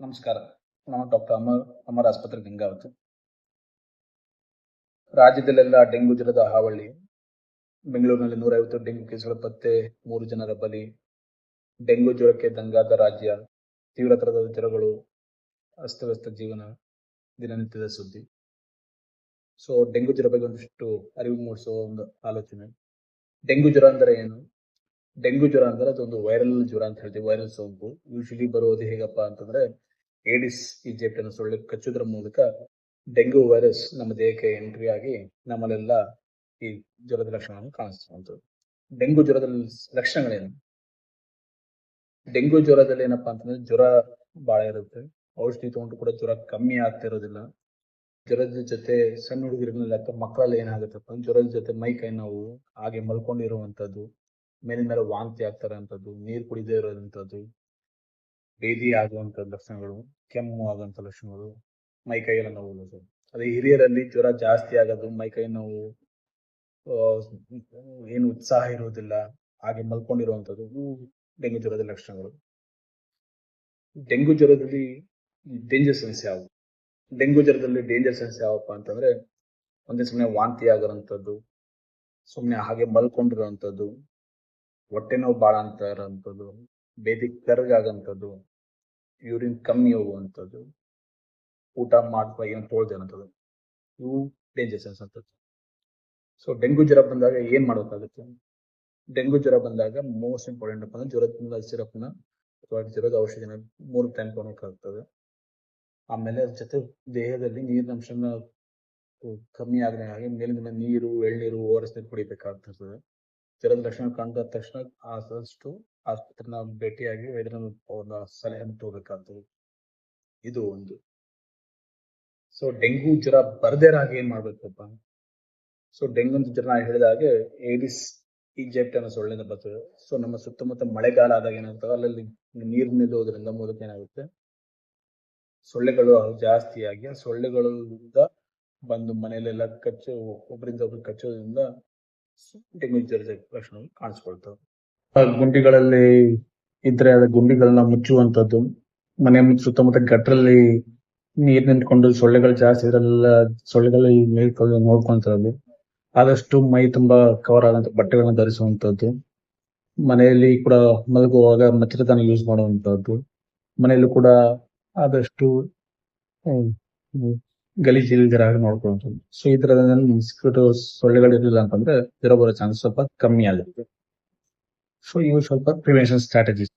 ನಮಸ್ಕಾರ. ನಾನು ಡಾಕ್ಟರ್ ಅಮರ್ ಅಮರ್ ಆಸ್ಪತ್ರೆ ಗಂಗಾವತಿ ರಾಜ್ಯದಲ್ಲೆಲ್ಲ ಡೆಂಗು ಜ್ವರದ ಹಾವಳಿ. ಬೆಂಗಳೂರಿನಲ್ಲಿ ನೂರೈವತ್ತು ಡೆಂಗು ಕೇಸುಗಳ ಪತ್ತೆ, ಮೂರು ಜನರ ಬಲಿ, ಡೆಂಗು ಜ್ವರಕ್ಕೆ ದಂಗಾದ ರಾಜ್ಯ, ತೀವ್ರ ತರದ ಜ್ವರಗಳು, ಅಸ್ತವ್ಯಸ್ತ ಜೀವನ, ದಿನನಿತ್ಯದ ಸುದ್ದಿ. ಸೊ ಡೆಂಗು ಜ್ವರ ಬಗ್ಗೆ ಒಂದಿಷ್ಟು ಅರಿವು ಮೂಡಿಸುವ ಒಂದು ಆಲೋಚನೆ. ಡೆಂಗು ಜ್ವರ ಅಂದರೆ ಏನು? ಡೆಂಗು ಜ್ವರ ಅಂದ್ರೆ ಅದೊಂದು ವೈರಲ್ ಜ್ವರ ಅಂತ ಹೇಳ್ತೀವಿ, ವೈರಲ್ ಸೋಂಕು. ಯೂಶಲಿ ಬರೋದು ಹೇಗಪ್ಪ ಅಂತಂದ್ರೆ ಏಡಿಸ್, ಈಜಿಪ್ಟ್ ಅನ್ನು ಸೊಳ್ಳೆ ಕಚ್ಚುವುದರ ಮೂಲಕ ಡೆಂಗ್ಯೂ ವೈರಸ್ ನಮ್ಮ ದೇಹಕ್ಕೆ ಎಂಟ್ರಿ ಆಗಿ ನಮ್ಮಲ್ಲೆಲ್ಲ ಈ ಜ್ವರದ ಲಕ್ಷಣಗಳನ್ನು ಕಾಣಿಸುವಂಥದ್ದು ಡೆಂಗ್ಯೂ ಜ್ವರದ ಲಕ್ಷಣಗಳೇನು? ಡೆಂಗ್ಯೂ ಜ್ವರದಲ್ಲಿ ಏನಪ್ಪಾ ಅಂತಂದ್ರೆ ಜ್ವರ ಬಹಳ ಇರುತ್ತೆ. ಔಷಧಿ ತಗೊಂಡು ಕೂಡ ಜ್ವರ ಕಮ್ಮಿ ಆಗ್ತಿರೋದಿಲ್ಲ ಜ್ವರದ ಜೊತೆ ಸಣ್ಣ ಹುಡುಗರಲ್ಲಿ ಅಥವಾ ಮಕ್ಕಳಲ್ಲಿ ಏನಾಗುತ್ತಪ್ಪ ಜ್ವರದ ಜೊತೆ ಮೈ, ಕೈ ನೋವು, ಹಾಗೆ ಮಲ್ಕೊಂಡಿರುವಂಥದ್ದು ಮೇಲಿನ ಮೇಲೆ ವಾಂತಿ ಆಗ್ತಾರಂಥದ್ದು ನೀರು ಕುಡಿದೇ ಇರೋದಂಥದ್ದು ಬೇದಿ ಆಗುವಂತ ಲಕ್ಷಣಗಳು, ಕೆಮ್ಮು ಆಗುವಂತ ಲಕ್ಷಣಗಳು, ಮೈ ಕೈಯೆಲ್ಲ ನೋವು ಅದೇ ಹಿರಿಯರಲ್ಲಿ ಜ್ವರ ಜಾಸ್ತಿ ಆಗೋದು, ಮೈ ಕೈ ನೋವು ಏನು ಉತ್ಸಾಹ ಇರುವುದಿಲ್ಲ, ಹಾಗೆ ಮಲ್ಕೊಂಡಿರುವಂಥದ್ದು ಇವು ಡೆಂಗು ಜ್ವರದ ಲಕ್ಷಣಗಳು. ಡೆಂಗು ಜ್ವರದಲ್ಲಿ ಡೇಂಜರ್ ಸೆನ್ಸ್ ಯಾವು ಡೆಂಗು ಜ್ವರದಲ್ಲಿ ಡೇಂಜರ್ ಸೆನ್ಸ್ ಯಾವಪ್ಪ ಅಂತಂದ್ರೆ, ಒಂದೇ ಸುಮ್ಮನೆ ವಾಂತಿ ಆಗಿರೋಂಥದ್ದು ಸುಮ್ಮನೆ ಹಾಗೆ ಮಲ್ಕೊಂಡಿರುವಂಥದ್ದು ಹೊಟ್ಟೆ ನೋವು ಭಾಳ ಅಂತ ಇರೋಂಥದ್ದು ಬೇದಿ ಕರ್ಗಾಗಂಥದ್ದು ಯೂರಿನ್ ಕಮ್ಮಿ ಹೋಗುವಂಥದ್ದು, ಊಟ ಮಾಡುವ ಏನು ತೋಳ್ದೆ ಅನ್ನೋದು ಇವು ಡೇಂಜರ್ಸ್ ಅನ್ಸಂಥದ್ದು ಸೊ ಡೆಂಗು ಜ್ವರ ಬಂದಾಗ ಏನು ಮಾಡ್ಬೇಕಾಗುತ್ತೆ? ಡೆಂಗು ಜ್ವರ ಬಂದಾಗ ಮೋಸ್ಟ್ ಇಂಪಾರ್ಟೆಂಟ್ ಅಪ್ಪ ಅಂದ್ರೆ ಜ್ವರದಿಂದ ಸಿರಪ್ನ ಅಥವಾ ಜ್ವರದ ಔಷಧಿನ ಮೂರು ಟೈಮ್ ತೊಗೊಳಕ್ಕಾಗ್ತದೆ. ಆಮೇಲೆ ಅದ್ರ ಜೊತೆ ದೇಹದಲ್ಲಿ ನೀರಿನ ಅಂಶನ ಕಮ್ಮಿ ಆಗದೆ ಹಾಗೆ ಮೇಲಿನ ನೀರು, ಎಳ್ನೀರು ಓ ಆರ್ ಜ್ವರದ ಲಕ್ಷಣ ಕಂಡ ತಕ್ಷಣ ಆದಷ್ಟು ಆಸ್ಪತ್ರೆನ ಭೇಟಿಯಾಗಿ ವೈದ್ಯರ ಸಲಹೆಯನ್ನು ತಗೋಬೇಕಾಗ್ತದೆ ಇದು ಒಂದು. ಸೊ ಡೆಂಗು ಜ್ವರ ಬರದೇ ಹಾಗೆ ಏನ್ ಮಾಡ್ಬೇಕಪ್ಪ? ಸೊ ಡೆಂಗು ಅಂತ ಜ್ವರ ಹೇಳಿದ ಹಾಗೆ ಏಡಿಸ್ ಈಜೆಪ್ಟ್ ಅನ್ನೋ ಸೊಳ್ಳೆಯಿಂದ ಬರ್ತದೆ. ಸೊ ನಮ್ಮ ಸುತ್ತಮುತ್ತ ಮಳೆಗಾಲ ಆದಾಗ ಏನಾಗ್ತದೆ? ಅಲ್ಲಲ್ಲಿ ನೀರು ನಿಲ್ಲೋದ್ರಿಂದ ಮೂಲಕ ಏನಾಗುತ್ತೆ? ಸೊಳ್ಳೆಗಳು ಜಾಸ್ತಿಯಾಗಿ ಆ ಸೊಳ್ಳೆಗಳಿಂದ ಬಂದು ಮನೆಯಲ್ಲೆಲ್ಲ ಕಚ್ಚು ಒಬ್ಬರಿಂದ ಒಬ್ರು ಕಚ್ಚೋದ್ರಿಂದ ಲಕ್ಷಣಗಳು ಕಾಣಿಸ್ಕೊಳ್ತವೆ. ಗುಂಡಿಗಳಲ್ಲಿ ಇದ್ರೆ ಅದ ಗುಂಡಿಗಳನ್ನ ಮುಚ್ಚುವಂತದ್ದು ಮನೆ ಸುತ್ತಮುತ್ತ ಗಟ್ಟರಲ್ಲಿ ನೀರ್ ನಿಂತ್ಕೊಂಡು ಸೊಳ್ಳೆಗಳು ಜಾಸ್ತಿ ಇದ್ರೆಲ್ಲ ಸೊಳ್ಳೆಗಳಲ್ಲಿ ಮೇಲ್ಕೊಂಡು ನೋಡ್ಕೊಂತದ್ದು. ಆದಷ್ಟು ಮೈ ತುಂಬಾ ಕವರ್ ಆದಂತ ಬಟ್ಟೆಗಳನ್ನ ಧರಿಸುವಂತದ್ದು ಮನೆಯಲ್ಲಿ ಕೂಡ ಮಲಗುವಾಗ ಮಚ್ಚರದಾನ ಯೂಸ್ ಮಾಡುವಂತದ್ದು ಮನೆಯಲ್ಲೂ ಕೂಡ ಆದಷ್ಟು ಹ್ಮ್, ಹ್ಮ್, ಗಲೀಜ್ ಇಲ್ದಿರ ಹಾಗೆ ನೋಡ್ಕೊಳ್ಳುವಂಥದ್ದು ಸೊ ಈ ತರದ ಮಿಸ್ಕಿಟೋ ಸೊಳ್ಳೆಗಳು ಇರಲಿಲ್ಲ ಅಂತಂದ್ರೆ ಜ್ವರ ಬರೋ ಚಾನ್ಸ್ ಸ್ವಲ್ಪ ಕಮ್ಮಿ ಆಗುತ್ತೆ. ಸೊ ಇವು ಸ್ವಲ್ಪ ಪ್ರಿವೆನ್ಷನ್ ಸ್ಟ್ರಾಟಜೀಸ್